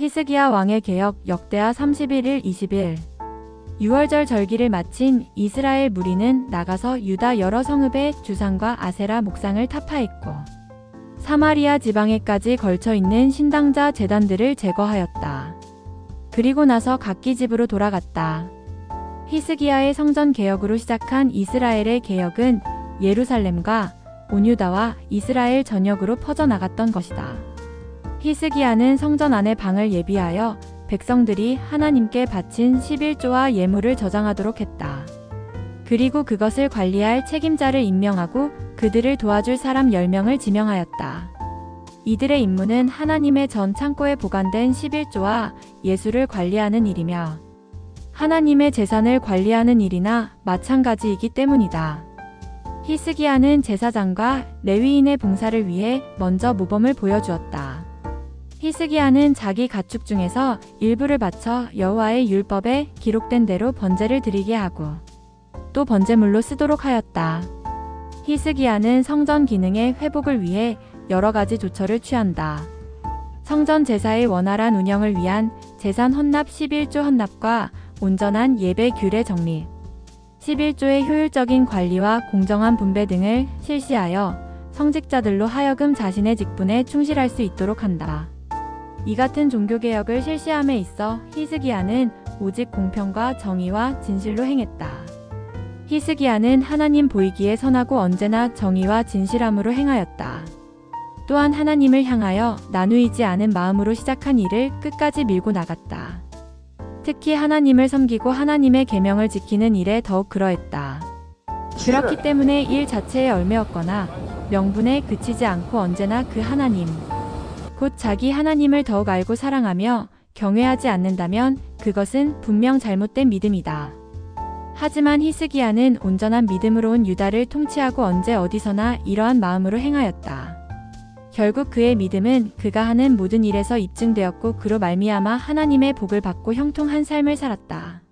히스기야 왕의 개혁 역대하 31일 20일 6월절 절기를 마친 이스라엘 무리는 나가서 유다 여러 성읍의 주상과 아세라 목상을 타파했고 사마리아 지방에까지 걸쳐 있는 신당자 재단들을 제거하였다. 그리고 나서 각기 집으로 돌아갔다. 히스기야의 성전 개혁으로 시작한 이스라엘의 개혁은 예루살렘과 온유다와 이스라엘 전역으로 퍼져나갔던 것이다. 히스기야는 성전 안의 방을 예비하여 백성들이 하나님께 바친 11조와 예물을 저장하도록 했다. 그리고 그것을 관리할 책임자를 임명하고 그들을 도와줄 사람 10명을 지명하였다. 이들의 임무는 하나님의 전 창고에 보관된 11조와 예수를 관리하는 일이며 하나님의 재산을 관리하는 일이나 마찬가지이기 때문이다. 히스기야는 제사장과 레위인의 봉사를 위해 먼저 모범을 보여주었다. 히스기야는 자기 가축 중에서 일부를 바쳐 여호와의 율법에 기록된 대로 번제를 드리게 하고 또 번제물로 쓰도록 하였다. 히스기야는 성전 기능의 회복을 위해 여러 가지 조처를 취한다. 성전 제사의 원활한 운영을 위한 재산 헌납 11조 헌납과 온전한 예배 규례 정립, 11조의 효율적인 관리와 공정한 분배 등을 실시하여 성직자들로 하여금 자신의 직분에 충실할 수 있도록 한다. 이 같은 종교개혁을 실시함에 있어 히스기야는 오직 공평과 정의와 진실로 행했다. 히스기야는 하나님 보이기에 선하고 언제나 정의와 진실함으로 행하였다. 또한 하나님을 향하여 나누이지 않은 마음으로 시작한 일을 끝까지 밀고 나갔다. 특히 하나님을 섬기고 하나님의 계명을 지키는 일에 더욱 그러했다. 그렇기 때문에 일 자체에 얼매었거나 명분에 그치지 않고 언제나 그 하나님, 곧 자기 하나님을 더욱 알고 사랑하며 경외하지 않는다면 그것은 분명 잘못된 믿음이다. 하지만 히스기야는 온전한 믿음으로 온 유다를 통치하고 언제 어디서나 이러한 마음으로 행하였다. 결국 그의 믿음은 그가 하는 모든 일에서 입증되었고 그로 말미암아 하나님의 복을 받고 형통한 삶을 살았다.